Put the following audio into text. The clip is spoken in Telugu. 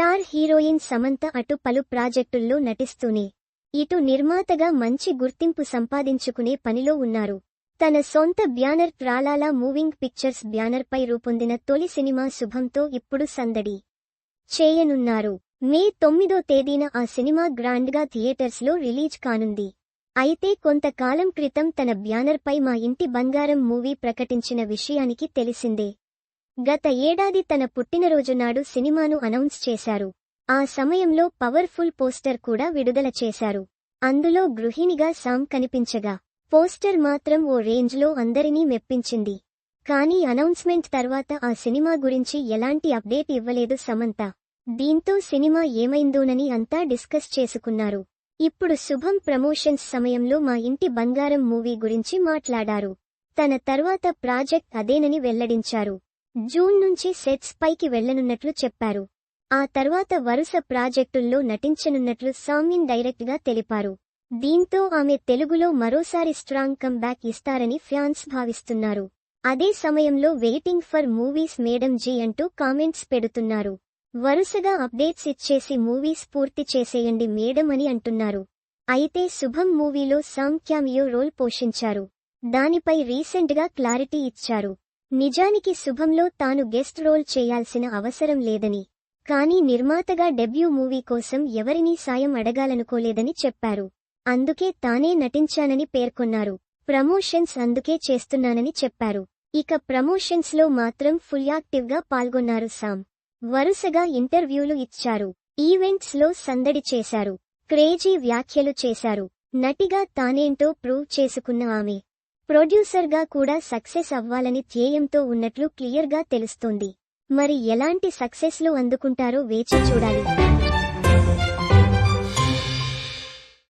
స్టార్ హీరోయిన్ సమంత అటు పలు ప్రాజెక్టుల్లో నటిస్తూనే ఇటు నిర్మాతగా మంచి గుర్తింపు సంపాదించుకునే పనిలో ఉన్నారు. తన సొంత బ్యానర్ ట్రాలాలా మూవింగ్ పిక్చర్స్ బ్యానర్పై రూపొందిన తొలి సినిమా శుభంతో ఇప్పుడు సందడి చేయనున్నారు. మే తొమ్మిదో తేదీన ఆ సినిమా గ్రాండ్గా థియేటర్స్లో రిలీజ్ కానుంది. అయితే కొంతకాలం క్రితం తన బ్యానర్పై మా ఇంటి బంగారం మూవీ ప్రకటించిన విషయానికి తెలిసిందే. గత ఏడాది తన పుట్టినరోజు నాడు సినిమాను అనౌన్స్ చేశారు. ఆ సమయంలో పవర్ఫుల్ పోస్టర్ కూడా విడుదల చేశారు. అందులో గృహిణిగా సామ్ కనిపించగా పోస్టర్ మాత్రం ఓ రేంజ్లో అందరినీ మెప్పించింది. కానీ అనౌన్స్మెంట్ తర్వాత ఆ సినిమా గురించి ఎలాంటి అప్డేట్ ఇవ్వలేదు సమంత. దీంతో సినిమా ఏమైందోనని అంతా డిస్కస్ చేసుకున్నారు. ఇప్పుడు శుభం ప్రమోషన్స్ సమయంలో మా ఇంటి బంగారం మూవీ గురించి మాట్లాడారు. తన తర్వాత ప్రాజెక్ట్ అదేనని వెల్లడించారు. జూన్ నుంచి సెట్స్ పైకి వెళ్ళనున్నట్లు చెప్పారు. ఆ తర్వాత వరుస ప్రాజెక్టుల్లో నటించనున్నట్లు సామ్యన్ డైరెక్ట్గా తెలిపారు. దీంతో ఆమె తెలుగులో మరోసారి స్ట్రాంగ్ కంబ్యాక్ ఇస్తారని ఫ్యాన్స్ భావిస్తున్నారు. అదే సమయంలో waiting for movies madam ji అంటూ కామెంట్స్ పెడుతున్నారు. వరుసగా అప్డేట్స్ ఇచ్చేసి మూవీస్ పూర్తి చేసేయండి మేడం అని అంటున్నారు. అయితే శుభం మూవీలో సామ్ క్యామియో రోల్ పోషించారు. దానిపై రీసెంట్గా క్లారిటీ ఇచ్చారు. నిజానికి శుభంలో తాను గెస్ట్ రోల్ చేయాల్సిన అవసరం లేదని. కానీ నిర్మాతగా డెబ్యూ మూవీ కోసం ఎవరినీ సాయం అడగాలనుకోలేదని చెప్పారు. అందుకే తానే నటించానని పేర్కొన్నారు. ప్రమోషన్స్ అందుకే చేస్తున్నానని చెప్పారు. ఇక ప్రమోషన్స్లో మాత్రం ఫుల్ యాక్టివ్గా పాల్గొన్నారు సామ్. వరుసగా ఇంటర్వ్యూలు ఇచ్చారు. ఈవెంట్స్లో సందడి చేశారు. క్రేజీ వ్యాఖ్యలు చేశారు. నటిగా తానేంటో ప్రూవ్ చేసుకున్న ఆమె. ప్రొడ్యూసర్గా కూడా సక్సెస్ అవ్వాలని ధ్యేయంతో ఉన్నట్లు క్లియర్గా తెలుస్తోంది. మరి ఎలాంటి సక్సెస్లు అందుకుంటారో వేచి చూడాలి.